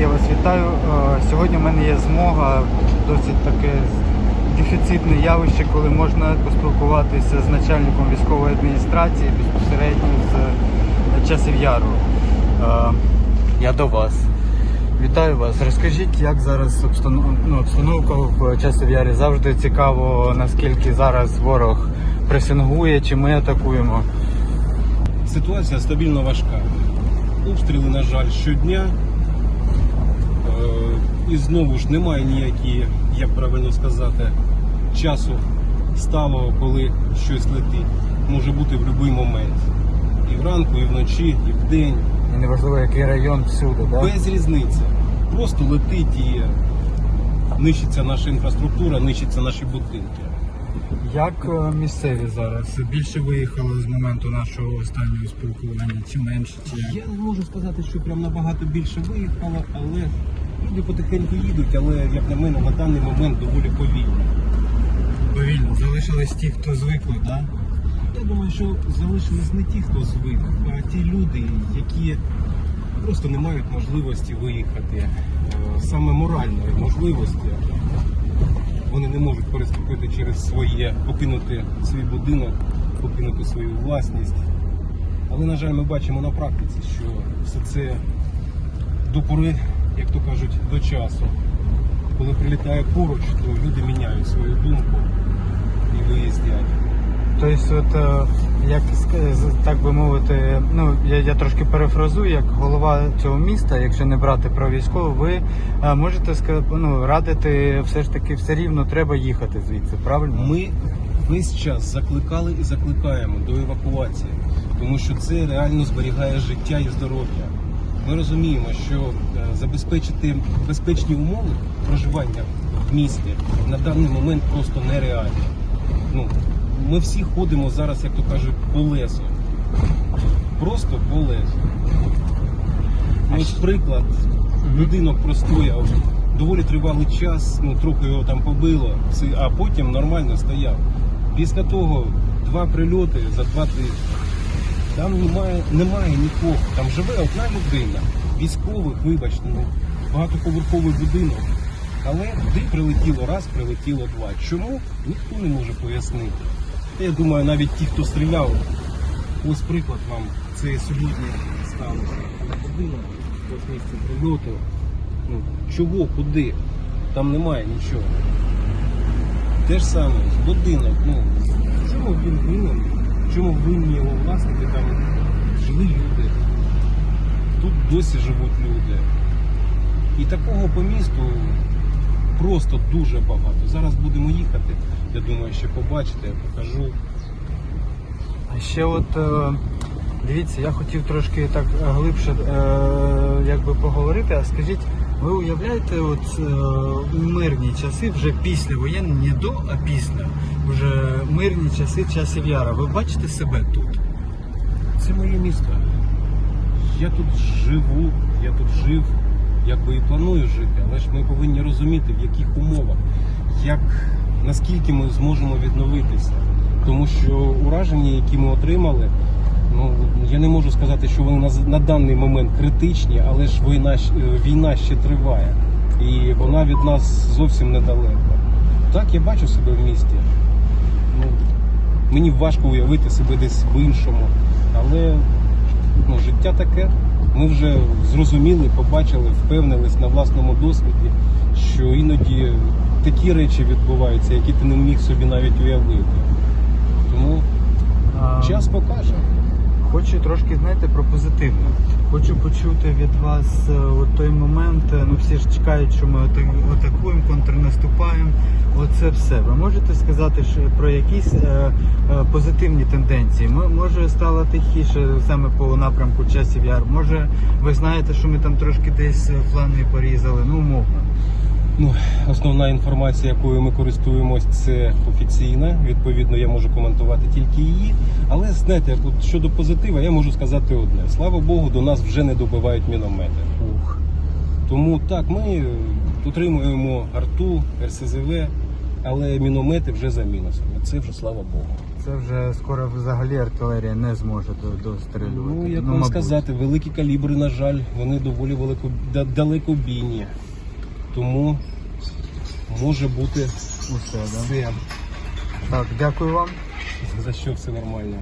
Я вас вітаю. Е, Сьогодні в мене є змога, досить таке дефіцитне явище, коли можна поспілкуватися з начальником військової адміністрації безпосередньо з часів яру. Е, Я до вас. Вітаю вас. Розкажіть, як зараз ну, обстановка в часів ярі. Завжди цікаво, наскільки зараз ворог пресингує, чи ми атакуємо. Ситуація стабільно важка. Обстріли, на жаль, щодня. І знову ж немає ніякі, як правильно сказати, часу сталого, коли щось летить. Може бути в будь-який момент. І вранку, і вночі, і вдень. І неважливо, який район всюди, да? Без різниці. Просто летить і нищиться наша інфраструктура, нищаться наші будинки. Як е, місцеві зараз? Більше виїхали з моменту нашого останнього спілкування, чи менше, чи? Я не можу сказати, що прям набагато більше виїхало, але люди потихеньку їдуть, але як на мене на даний момент доволі повільно. повільно. Залишились ті, хто звикли, да? Я думаю, що залишились не ті, хто звик, а ті люди, які просто не мають можливості виїхати. Е, Саме моральної можливості. Вони не можуть переступити через своє, покинути свій будинок, покинути свою власність. Але, на жаль, ми бачимо на практиці, що все це до пори, як то кажуть, до часу. Коли прилітає поруч, то люди міняють свою думку і виїздять. Тобто, от, е, як так би мовити, ну я, я трошки перефразую, як голова цього міста, якщо не брати про військову, ви е, можете ну, радити все ж таки все рівно треба їхати звідси, правильно? Ми весь час закликали і закликаємо до евакуації, тому що це реально зберігає життя і здоров'я. Ми розуміємо, що е, забезпечити безпечні умови проживання в місті на даний момент просто нереально. Ну, ми всі ходимо зараз, як то кажуть, по лесу. Просто по лесу. Ну, Ось приклад, будинок простояв доволі тривалий час, ну трохи його там побило, а потім нормально стояв. Після того два прильоти за два тижні. Там немає, немає нікого. Там живе одна людина, військових, вибачте, ну, багатоповерховий будинок. Але куди прилетіло раз, прилетіло два. Чому? Ніхто не може пояснити. Та Я думаю, навіть ті, хто стріляв, ось приклад вам, це сьогодні сталося. Будинок, ось місце прильоту. Ну, чого, куди? Там немає нічого. Те ж саме, будинок, ну, чому він винен? Чому винні його власники там жили люди? Тут досі живуть люди. І такого по місту просто дуже багато. Зараз будемо їхати. Я думаю, ще побачите, я покажу. А ще от е, дивіться, я хотів трошки так е, глибше е, якби поговорити. А скажіть, ви уявляєте, от е, мирні часи, вже після воєнні, не до, а після, вже мирні часи часів яра. Ви бачите себе тут? Це моє місто. Я тут живу, я тут жив, якби і планую жити, але ж ми повинні розуміти, в яких умовах, як, наскільки ми зможемо відновитися. Тому що ураження, які ми отримали, ну я не можу сказати, що вони на, на даний момент критичні, але ж війна, е, війна ще триває. І вона від нас зовсім недалеко. Так, я бачу себе в місті. Ну, мені важко уявити себе десь в іншому. Але ну, життя таке. Ми вже зрозуміли, побачили, впевнились на власному досвіді, що іноді такі речі відбуваються, які ти не міг собі навіть уявити. Тому А, час покаже. Хочу трошки, знаєте, про позитивне. Хочу почути від вас е, от той момент. е, Ну всі ж чекають, що ми атакуємо, контрнаступаємо. Оце все. Ви можете сказати про якісь е, е, позитивні тенденції? Мо- Може стало тихіше саме по напрямку часів яр. Може, ви знаєте, що ми там трошки десь е, фланги порізали. Ну умовно. Ну, основна інформація, якою ми користуємось, це офіційна. Відповідно, я можу коментувати тільки її. Але знаєте, от щодо позитива, я можу сказати одне: слава Богу, до нас вже не добивають міномети. Ух. Тому так, ми отримуємо арту, РСЗВ, але міномети вже за мінусами. Це вже слава Богу. Це вже скоро взагалі артилерія не зможе до- дострілювати. Ну, як вам мабуть. сказати, великі калібри, на жаль, вони доволі велико, да- далекобійні. Тому може бути Усе, да? Так, дякую вам. За що все нормально.